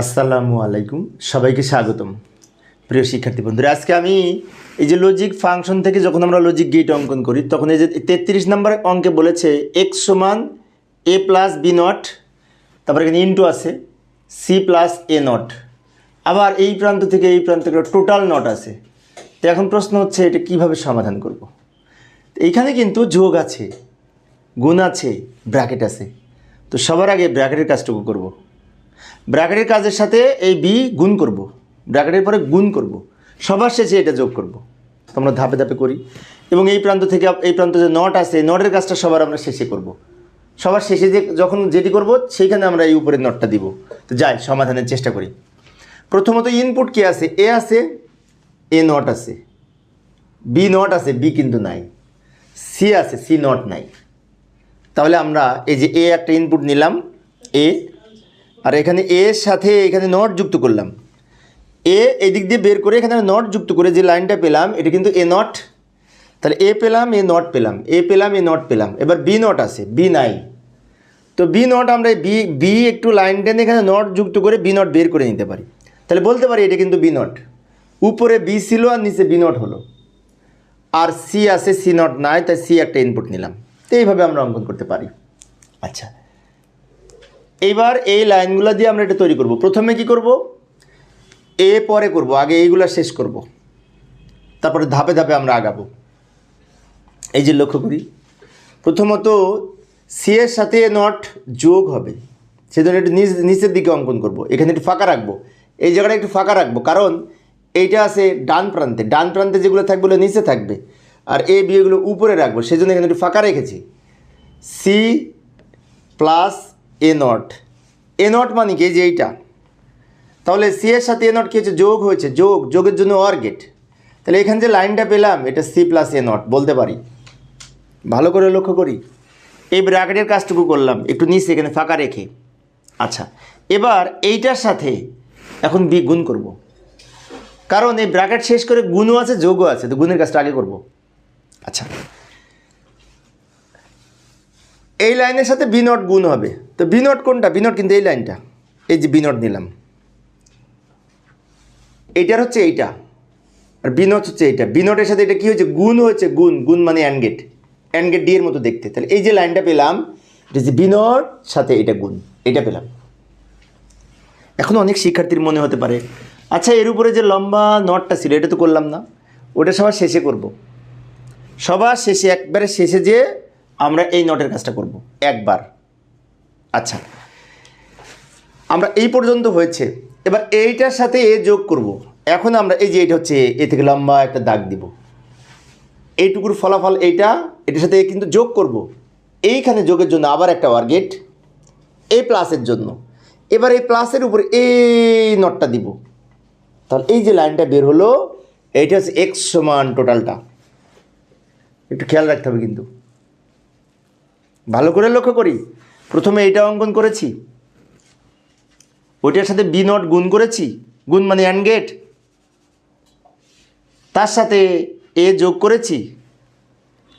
আসসালামু আলাইকুম। সবাইকে স্বাগতম। প্রিয় শিক্ষার্থী বন্ধুরা, আজকে আমি এই যে লজিক ফাংশন থেকে যখন আমরা লজিক গেট অঙ্কন করি, তখন এই যে তেত্রিশ নম্বর অঙ্কে বলেছে এক্স সমান এ প্লাস বি নট তারপরে এখানে ইন্টু আছে সি প্লাস এ নট আবার এই প্রান্ত থেকে এই প্রান্ত থেকে টোটাল নট আছে। তো এখন প্রশ্ন হচ্ছে, এটা কীভাবে সমাধান করব। এইখানে কিন্তু যোগ আছে, গুণ আছে ব্র্যাকেট আছে। তো সবার আগে ব্র্যাকেটের কাজটুকু করব। ব্র্যাকেটের কাজের সাথে এই বি গুণ করব। ব্র্যাকেটের পরে গুণ করব। সবার শেষে এটা যোগ করব। আমরা ধাপে ধাপে করি এবং এই প্রান্ত থেকে এই প্রান্ত যে নট আছে নটের কাজটা সবার আমরা শেষে করব। সবার শেষে যে যখন যেটি করব, সেইখানে আমরা এই উপরের নটটা দিব তো যাই, সমাধানের চেষ্টা করি প্রথমত ইনপুট কি আছে এ আছে এ নট আছে বি নট আছে বি কিন্তু নাই সি আছে সি নট নাই তাহলে আমরা এই যে এ একটা ইনপুট নিলাম এ আর এখানে এর সাথে এখানে নট যুক্ত করলাম। এ এদিক দিয়ে বের করে এখানে নট যুক্ত করে যে লাইনটা পেলাম, এটা কিন্তু এ নট তাহলে এ পেলাম এ নট পেলাম। এ পেলাম এ নট পেলাম। এবার বি নট আছে বি নাই। তো বি নট আমরা বি বি একটু লাইন টেনে এখানে নট যুক্ত করে বি নট বের করে নিতে পারি। তাহলে বলতে পারি এটা কিন্তু বি নট উপরে বি ছিল আর নিচে বি নট হলো। আর সি আছে সি নট নাই, তাই সি একটা ইনপুট নিলাম। তো এইভাবে আমরা অঙ্কন করতে পারি। আচ্ছা। এইবার এই লাইনগুলো দিয়ে আমরা এটা তৈরি করব। প্রথমে কি করব? এ পরে করব, আগে এইগুলা শেষ করব। তারপরে ধাপে ধাপে আমরা আগাবো। এই যে লক্ষ্য করি। প্রথমত সি এর সাথে নট যোগ হবে। সেজন্য একটু নিচ নিচের দিকে অঙ্কন করব। এখানে একটু ফাঁকা রাখব। এই জায়গাটা একটু ফাঁকা রাখব। কারণ এইটা আছে ডান প্রান্তে। ডান প্রান্তে যেগুলো থাকবে ওগুলো নিচে থাকবে। আর এ, বি এগুলো উপরে রাখব। সেজন্য এখানে একটু ফাঁকা রেখেছি। C plus A not A not মানে কি? যে এইটা। তাহলে সি এর সাথে এ নট কি হচ্ছে? যোগ হয়েছে। যোগ। যোগের জন্য অর তাহলে এখানে যে লাইনটা পেলাম, এটা সি প্লাস এ নট বলতে পারি। ভালো করে লক্ষ্য করি। এই ব্র্যাকেটের কাজটুকু করলাম। একটু নিচে, এখানে ফাঁকা রেখে। আচ্ছা। এবার এইটার সাথে এখন বি গুণ করব। কারণ এই ব্র্যাকেট শেষ করে গুণও আছে, যোগও আছে। তো গুণের কাজটা আগে করব। আচ্ছা। এই লাইনের সাথে বি নট গুণ হবে। তো বি নট কোনটা? বি নট কিন্তু এই লাইনটা। এই যে বি নট নিলাম। এইটার হচ্ছে এইটা। আর বি নট হচ্ছে এইটা। বি নটের সাথে এটা কী হয়েছে? গুণ হয়েছে, গুণ। গুণ মানে and gate and gate D এর মতো দেখতে। তাহলে এই যে লাইনটা পেলাম, এটা যে বি নট সাথে এটা গুণ। এটা পেলাম। এখন অনেক শিক্ষার্থীর মনে হতে পারে আচ্ছা এর উপরে যে লম্বা নটটা ছিল, এটা তো করলাম না। ওটা সবার শেষে করব। সবার শেষে, একবারে শেষে যে আমরা এই নটের কাজটা করব একবার। আচ্ছা। আমরা এই পর্যন্ত হয়েছে। এবার এইটার সাথে এ যোগ করব। এখন আমরা এই যে এটা হচ্ছে এ, থেকে লম্বা একটা দাগ দিব। এইটুকুর ফলাফল এইটা এটার সাথে কিন্তু যোগ করব। এইখানে যোগের জন্য আবার একটা ওয়ার্গেট এ প্লাসের জন্য। এবার এই প্লাসের উপর এই নটটা দিব। তাহলে এই যে লাইনটা বের হলো এইটা হচ্ছে এক্স সমান টোটালটা একটু খেয়াল রাখতে হবে কিন্তু। ভালো করে লক্ষ্য করি। প্রথমে এইটা অঙ্কন করেছি। ওইটার সাথে বি নট গুণ করেছি। গুণ মানে অ্যান্ড গেট তার সাথে এ যোগ করেছি।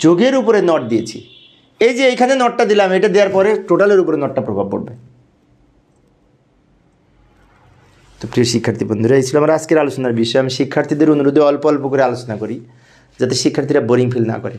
যোগের উপরে নট দিয়েছি। এই যে এইখানে নটটা দিলাম, এটা দেওয়ার পরে টোটালের উপরে নটটা প্রভাব পড়বে। তো প্রিয় শিক্ষার্থী বন্ধুরা, এই ছিল আমার আজকের আলোচনার বিষয়। আমি শিক্ষার্থীদের অনুরোধে অল্প অল্প করে আলোচনা করি, যাতে শিক্ষার্থীরা বোরিং ফিল না করে।